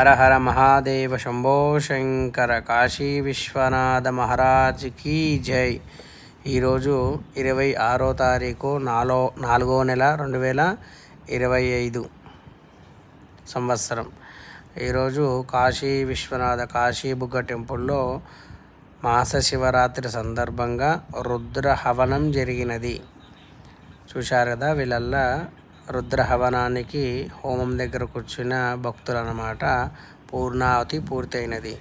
హర హర మహాదేవ శంభో శంకర కాశీ విశ్వనాథ మహారాజ్ కీ జై. ఈరోజు ఇరవై ఆరో తారీఖు నాలో నాలుగో నెల రెండు వేల ఇరవై ఐదు సంవత్సరం. ఈరోజు కాశీ విశ్వనాథ కాశీ బుగ్గ టెంపుల్లో మాస శివరాత్రి సందర్భంగా రుద్ర హవనం జరిగినది. చూశారు కదా వీళ్ళల్లా రుద్రహవనానికి హోమం దగ్గర కూర్చున్న భక్తులు అన్నమాట పూర్ణావతి పూర్తయినది.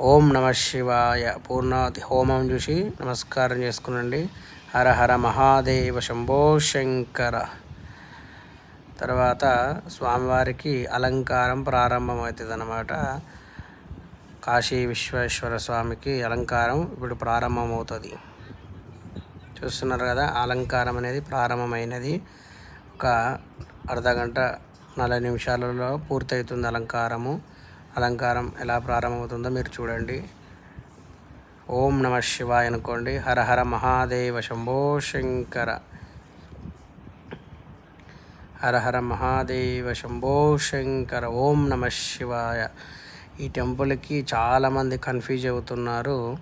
ఓం నమ శివాయ. పూర్ణావతి హోమం చూసి నమస్కారం చేసుకునండి. హర హర మహాదేవ శంభో శంకర. తర్వాత స్వామివారికి అలంకారం ప్రారంభమవుతుంది అన్నమాట కాశీ విశ్వేశ్వర స్వామికి అలంకారం ఇప్పుడు ప్రారంభమవుతుంది. చూస్తున్నారు కదా అలంకారం అనేది ప్రారంభమైనది. ఒక అర్ధగంట నలభై నిమిషాలలో పూర్తవుతుంది అలంకారము. అలంకారం ఎలా ప్రారంభమవుతుందో మీరు చూడండి. ఓం నమ శివాయ అనుకోండి. హర హర మహాదేవ శంభో శంకర. హర హర మహాదేవ శంభో శంకర. ఓం నమ శివాయ. ఈ టెంపుల్కి చాలామంది కన్ఫ్యూజ్ అవుతున్నారు.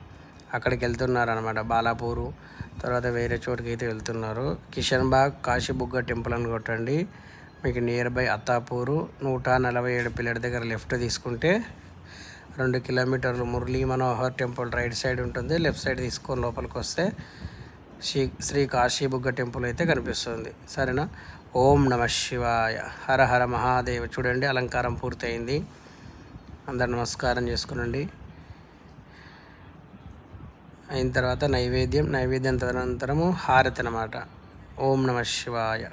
అక్కడికి వెళ్తున్నారు అనమాట బాలాపూరు. తర్వాత వేరే చోటుకి అయితే వెళ్తున్నారు. కిషన్ బాగ్ కాశీబుగ్గ టెంపుల్ అని కొట్టండి. మీకు నియర్ బై అత్తాపూరు నూట నలభై ఏడు పిల్లడి దగ్గర లెఫ్ట్ తీసుకుంటే రెండు కిలోమీటర్లు Murali Manohar temple right side ఉంటుంది. లెఫ్ట్ సైడ్ తీసుకొని లోపలికి వస్తే శ్రీ శ్రీ కాశీబుగ్గ టెంపుల్ అయితే కనిపిస్తుంది. సరేనా? ఓం నమ శివాయ. హర హర మహాదేవ. చూడండి అలంకారం పూర్తయింది. అందరు నమస్కారం చేసుకునండి. అయిన తర్వాత నైవేద్యం నైవేద్యం తదనంతరము హారతి అనమాట ఓం నమ శివాయ.